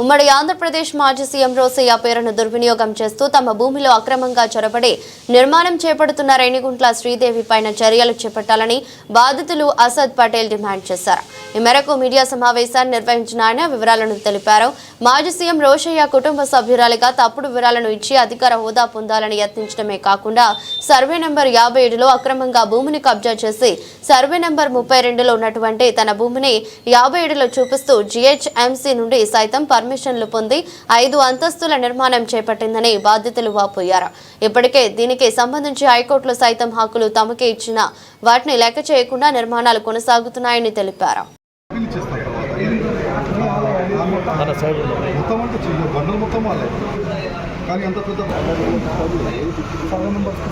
ఉమ్మడి ఆంధ్రప్రదేశ్ మాజీ సీఎం రోసయ్య పేరును దుర్వినియోగం చేస్తూ తమ భూమిలో అక్రమంగా చొరబడి నిర్మాణం చేపడుతున్న రేణిగుంట్ల శ్రీదేవి పైన చర్యలు చేపట్టాలని బాధితులు అసద్ పటేల్ డిమాండ్ చేశారు. ఈ మేరకు మీడియా సమావేశాన్ని నిర్వహించిన ఆయన వివరాలను తెలిపారు. మాజీ సీఎం రోషయ్య కుటుంబ సభ్యురాలిగా తప్పుడు వివరాలను ఇచ్చి అధికార హోదా పొందాలని యత్నించడమే కాకుండా సర్వే నెంబర్ యాభై ఏడులో అక్రమంగా భూమిని కబ్జా చేసి సర్వే నెంబర్ ముప్పై రెండులో ఉన్నటువంటి తన భూమిని యాభై ఏడులో చూపిస్తూ జిహెచ్ఎంసీ నుండి సైతం పర్మిషన్లు పొంది ఐదు అంతస్తుల నిర్మాణం చేపట్టిందని బాధితులు వాపోయారు. ఇప్పటికే దీనికి సంబంధించి హైకోర్టులో సైతం హక్కులు తమకే ఇచ్చిన వాటిని లెక్క చేయకుండా నిర్మాణాలు కొనసాగుతున్నాయని తెలిపారు. కానీ అంత పెద్ద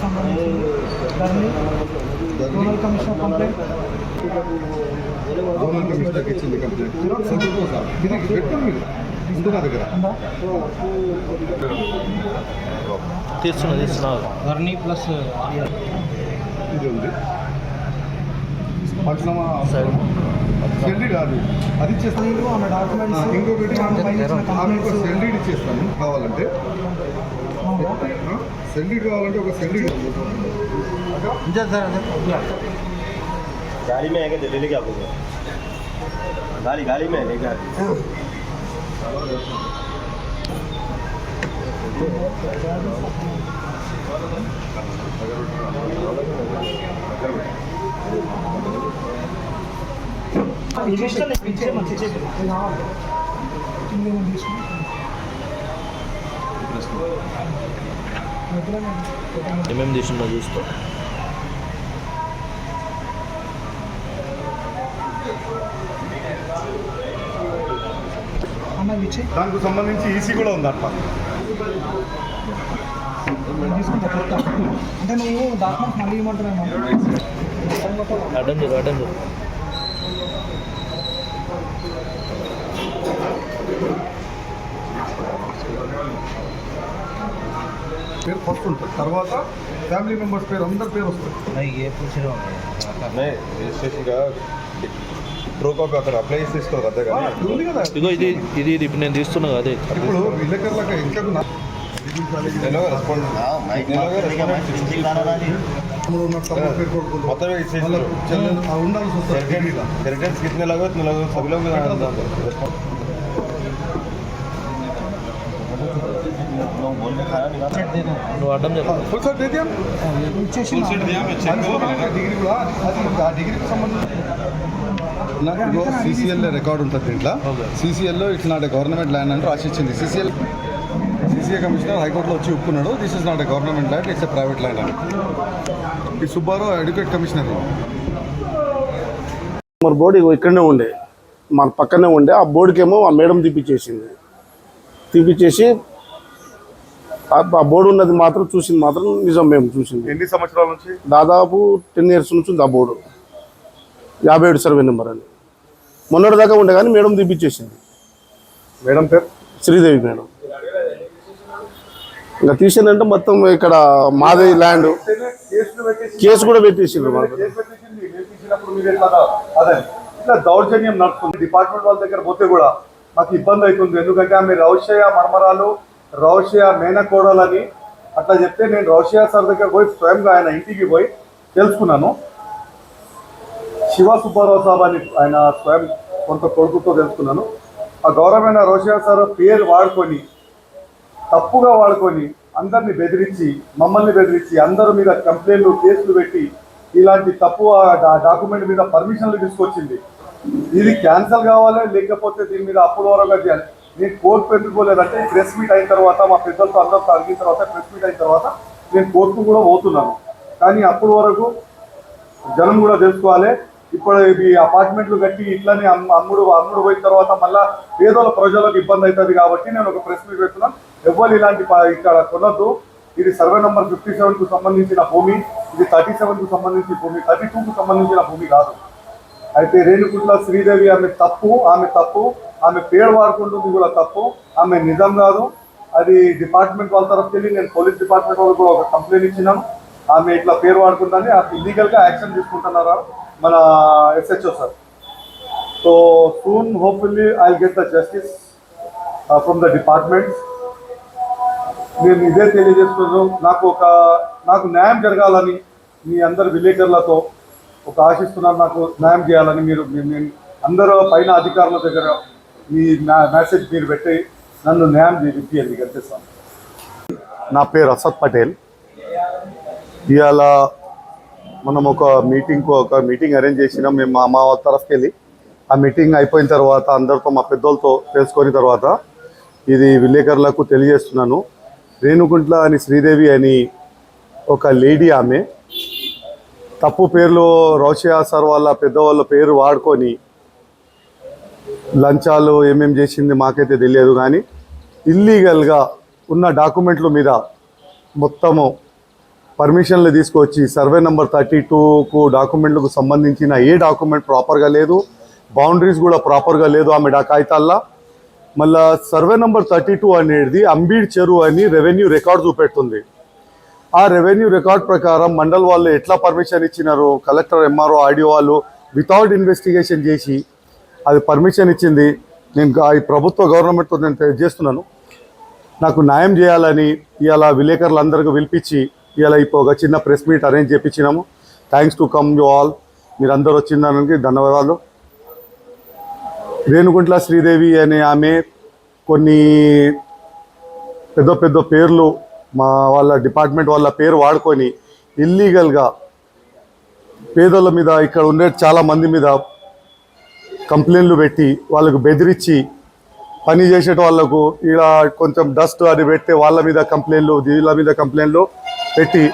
సంబంధించి దాన్ని జోనల్ కమిషనర్ కంప్లైంట్ జోనల్ కమిషనర్కి ఇచ్చింది కంప్లైంట్ దీనికి పెట్టండి మీరు ఉంటుందా దగ్గర? తీస్తున్నా ప్లస్ ఇది ఉంది. పట్నమా? సెల్రీడ్ కాదు. అది ఇచ్చేస్తాను ఆమె డాక్యుమెంట్స్. ఇచ్చేస్తాను కావాలంటే. సెల్రీడ్ కావాలంటే ఒక సెల్రీడ్ గాలి మే ఢిల్లీ గాలి గాలి మే మంచి చెప్పి ఏమేమి చేసిందో చూస్తాం సంబంధించి? దానికి సంబంధించి ఈసీ కూడా ఉంది అట్లా. అంటే నువ్వు డాక్యుమెంట్స్ మళ్ళీ ఇవ్వమంటున్నాను పేరు ఫస్ట్ ఉంటుంది. తర్వాత ఫ్యామిలీ మెంబర్స్ పేరు అందరి పేరు వస్తుంది. ఏ పూర్తిగా రిజిస్ట్రేషన్గా కాపీ అక్కడ అప్లై చేసి తీసుకోరు అంతే ఆ, ఇది ఉంది కదా. ఇగో ఇది ఇది ఇది ఇప్పుడు నేను తీస్తున్నా కదా అదే. ఇప్పుడు విలేకరులకు ఇంతకు నా- నేను రెస్పాండ్ తమ్ముడు ఉన్న తమ్ముడు పేరు కొడుకులు. మొత్తం ఇచ్చేసి వాళ్ళ చెల్లెలు ఆ ఉండాల్సి వస్తుంది మీద. क्रेडिट्स कितने लगे उतने लगे सभी लोग నువ్వు అడ్డం చేయరు ఫుల్ సెట్ దే దియాం? ఇచ్చేసి ఆ డిగ్రీ కూడా అది ఆ డిగ్రీకి సంబంధించి నాకు సీసీఎల్ రికార్డ్ ఉంటుంది దీంట్లో Okay. సీసీఎల్లో it's not a government land అని రాసిచ్చింది సీసీఎల్ సీసీఏ కమిషనర్ హైకోర్టులో వచ్చి ఒప్పుకున్నాడు this is not a government land it's a private land అని ఈ సుబ్బారావు ఎడ్యుకేట్ కమిషనర్ మరి బోర్డు ఇగో ఇక్కడనే ఉండే మన పక్కనే ఉండే ఆ బోర్డుకి ఏమో ఆ మేడం తీపిచ్చేసింది తీపిచ్చేసి ఆ బోర్డు ఉన్నది మాత్రం చూసింది మాత్రం నిజం మేము చూసింది. ఎన్ని సంవత్సరాల నుంచి? దాదాపు టెన్ ఇయర్స్ నుంచి ఉంది ఆ బోర్డు. యాభై ఏడు సర్వే నెంబర్ అని. మొన్నటి దాకా ఉండే కానీ మేడం తీపిచ్చేసింది. మేడం పేరు? శ్రీదేవి మేడం. ఇంకా తీసిందంటే మొత్తం ఇక్కడ మాదే ల్యాండ్. కేసు కూడా పెట్టేసిండ్రు మాకు. దౌర్జన్యం నడుస్తుంది. డిపార్ట్మెంట్ వాళ్ళ దగ్గర పోతే కూడా మాకు ఇబ్బంది అవుతుంది. ఎందుకంటే ఆమె రౌషయ మర్మరాలు రౌషయ మేనకోడలని అట్లా చెప్తే నేను రౌషయ సార్ దగ్గర పోయి స్వయంగా ఆయన ఇంటికి పోయి తెలుసుకున్నాను. శివ సుబ్బారావు సాబ్ అని ఆయన స్వయం కొంత కొడుకుతో తెలుసుకున్నాను. ఆ గౌరవమైన రోషియా సార్ పేరు వాడుకొని తప్పుగా వాడుకొని అందరిని బెదిరించి మమ్మల్ని బెదిరించి అందరి మీద కంప్లైంట్లు కేసులు పెట్టి ఇలాంటి తప్పు డాక్యుమెంట్ మీద పర్మిషన్లు తీసుకొచ్చింది. ఇది క్యాన్సిల్ కావాలి లేకపోతే దీని మీద అప్పుడవరగా చేయాలి? నేను కోర్టు పెట్టుకోలేదంటే ప్రెస్ మీట్ అయిన తర్వాత మా పెద్దలతో అందరితో అడిగిన తర్వాత ప్రెస్ మీట్ అయిన తర్వాత నేను కోర్టుకు కూడా పోతున్నాను. కానీ అప్పటి వరకు జనం కూడా తెలుసుకోవాలి. ఇప్పుడు ఈ అపార్ట్మెంట్లు కట్టి ఇట్లనే అమ్ముడు అమ్ముడు పోయిన తర్వాత మళ్ళా పేదోళ్ళ ప్రజలకు ఇబ్బంది అవుతుంది కాబట్టి నేను ఒక ప్రెస్ మీట్ పెడుతున్నాను. ఎవ్వరు ఇలాంటి ఇక్కడ కొనద్దు. ఇది సర్వే నెంబర్ ఫిఫ్టీ సెవెన్కు సంబంధించిన భూమి ఇది థర్టీ సెవెన్కు సంబంధించిన భూమి థర్టీ టూకు సంబంధించిన భూమి కాదు. అయితే రేణుకుంట్ల శ్రీదేవి ఆమె తప్పు ఆమె తప్పు. ఆమె పేరు వాడుకుంటుంది కూడా తప్పు. ఆమె నిజం కాదు. అది డిపార్ట్మెంట్ వాళ్ళ తరఫు వెళ్ళి నేను పోలీస్ డిపార్ట్మెంట్ వాళ్ళు కూడా ఒక కంప్లైంట్ ఇచ్చినాను ఆమె ఇట్లా పేరు వాడుకుందని ఇల్లీగల్గా యాక్షన్ తీసుకుంటున్నారా? మన SHO sir. So soon hopefully I get the justice from the department నేను ఇదే తెలియజేస్తున్నాను నాకు ఒక నాకు న్యాయం జరగాలని మీ అందరు విలేకరులతో ఒక ఆశిస్తున్నాను. నాకు న్యాయం చేయాలని మీరు అందరూ పైన అధికారుల దగ్గర మీ మెసేజ్ మీరు పెట్టి నన్ను న్యాయం చేయించి కనిపిస్తాను నా పేరు అసద్ పటేల్. ఇవాళ మనం ఒక మీటింగ్కు ఒక మీటింగ్ అరేంజ్ చేసినాం. మేము మా మా తరఫుకి వెళ్ళి ఆ మీటింగ్ అయిపోయిన తర్వాత అందరితో మా పెద్దోళ్ళతో తెలుసుకుని తర్వాత ఇది విలేకరులకు తెలియజేస్తున్నాను. రేణుగుంట్ల అని శ్రీదేవి అని ఒక లేడీ ఆమె. తప్పు పేర్లు రోషియా సార్ వాళ్ళ పెద్దవాళ్ళ పేరు వాడుకొని లంచాలు ఏమేం చేసింది మాకైతే తెలియదు కానీ ఇల్లీగల్గా ఉన్న డాక్యుమెంట్ల మీద మొత్తము పర్మిషన్లు తీసుకొచ్చి సర్వే నెంబర్ థర్టీ టూకు డాక్యుమెంట్లకు సంబంధించిన ఏ డాక్యుమెంట్ ప్రాపర్గా లేదు బౌండరీస్ కూడా ప్రాపర్గా లేదు ఆమె డాకాయితాల్లో మళ్ళా సర్వే నెంబర్ థర్టీ టూ అనేది అంబీడ్ చెరువు అని రెవెన్యూ రికార్డ్ చూపెడుతుంది. ఆ రెవెన్యూ రికార్డ్ ప్రకారం మండల్ వాళ్ళు ఎట్లా పర్మిషన్ ఇచ్చినారు కలెక్టర్ ఎంఆర్ఓ ఆడియో వాళ్ళు వితౌట్ ఇన్వెస్టిగేషన్ చేసి అది పర్మిషన్ ఇచ్చింది. నేను ఈ ప్రభుత్వ గవర్నమెంట్తో నేను తెలియజేస్తున్నాను చేస్తున్నాను. నాకు న్యాయం చేయాలని ఇలా విలేకరులందరికీ పిలిపించి ఇలా ఇప్పుడు ఒక చిన్న press meet arrange చేయించినాము thanks to come you all మీరు అందరు వచ్చిందానికి ధన్యవాదాలు. రేణుగుంట్ల శ్రీదేవి అనే ఆమె కొన్ని పెద్ద పెద్ద పేర్లు మా వాళ్ళ డిపార్ట్మెంట్ వాళ్ళ పేరు వాడుకొని ఇల్లీగల్గా పేదల మీద ఇక్కడ ఉండే చాలా మంది మీద కంప్లైంట్లు పెట్టి వాళ్ళకు బెదిరించి పని చేసేట వాళ్ళకు ఇలా కొంచెం డస్ట్ అది పెడితే వాళ్ళ మీద కంప్లైంట్లు వీళ్ళ మీద కంప్లైంట్లు పెట్టి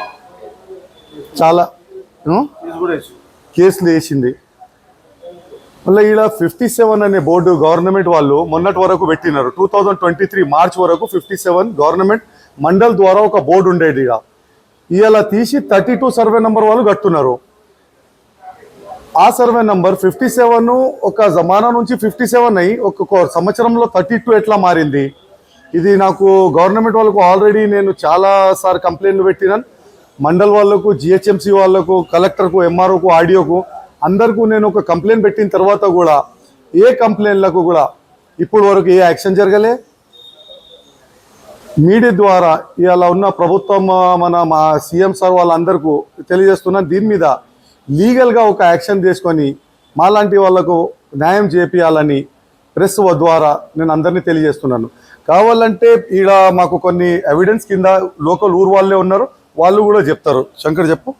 చాలా? కేసులు వేసింది. మళ్ళీ ఇలా ఫిఫ్టీ సెవెన్ అనే బోర్డు గవర్నమెంట్ వాళ్ళు మొన్నటి వరకు పెట్టినారు. Two thousand twenty three March వరకు ఫిఫ్టీ సెవెన్ గవర్నమెంట్ మండల్ ద్వారా ఒక బోర్డు ఉండేది ఇవాళ తీసి థర్టీ టూ సర్వే నెంబర్ వాళ్ళు కట్టున్నారు ఆ సర్వే నంబర్ ఫిఫ్టీ సెవెన్ ఒక జమానా నుంచి ఫిఫ్టీ సెవెన్ అయ్యి ఒక్కొక్క సంవత్సరంలో థర్టీ టూ ఎట్లా మారింది? ఇది నాకు గవర్నమెంట్ వాళ్ళకు ఆల్రెడీ నేను చాలా సార్ కంప్లైంట్లు పెట్టినాను. మండల్ వాళ్ళకు జిహెచ్ఎంసీ వాళ్ళకు కలెక్టర్కు ఎంఆర్ఓకు ఆడియోకు అందరికీ నేను ఒక కంప్లైంట్ పెట్టిన తర్వాత కూడా ఏ కంప్లైంట్లకు కూడా ఇప్పుడు వరకు ఏ యాక్షన్ జరగలే. మీడియా ద్వారా ఇలా ఉన్న ప్రభుత్వం మన మా సీఎం సార్ వాళ్ళందరికీ తెలియజేస్తున్నాను. దీని మీద లీగల్గా ఒక యాక్షన్ తీసుకొని మాలాంటి వాళ్ళకు న్యాయం చేపియాలని ప్రెస్ ద్వారా నేను అందరినీ తెలియజేస్తున్నాను. కావాలంటే ఈడ మాకు కొన్ని ఎవిడెన్స్ కింద లోకల్ ఊరు వాళ్ళే ఉన్నారు. వాళ్ళు కూడా చెప్తారు. శంకర్ చెప్పు.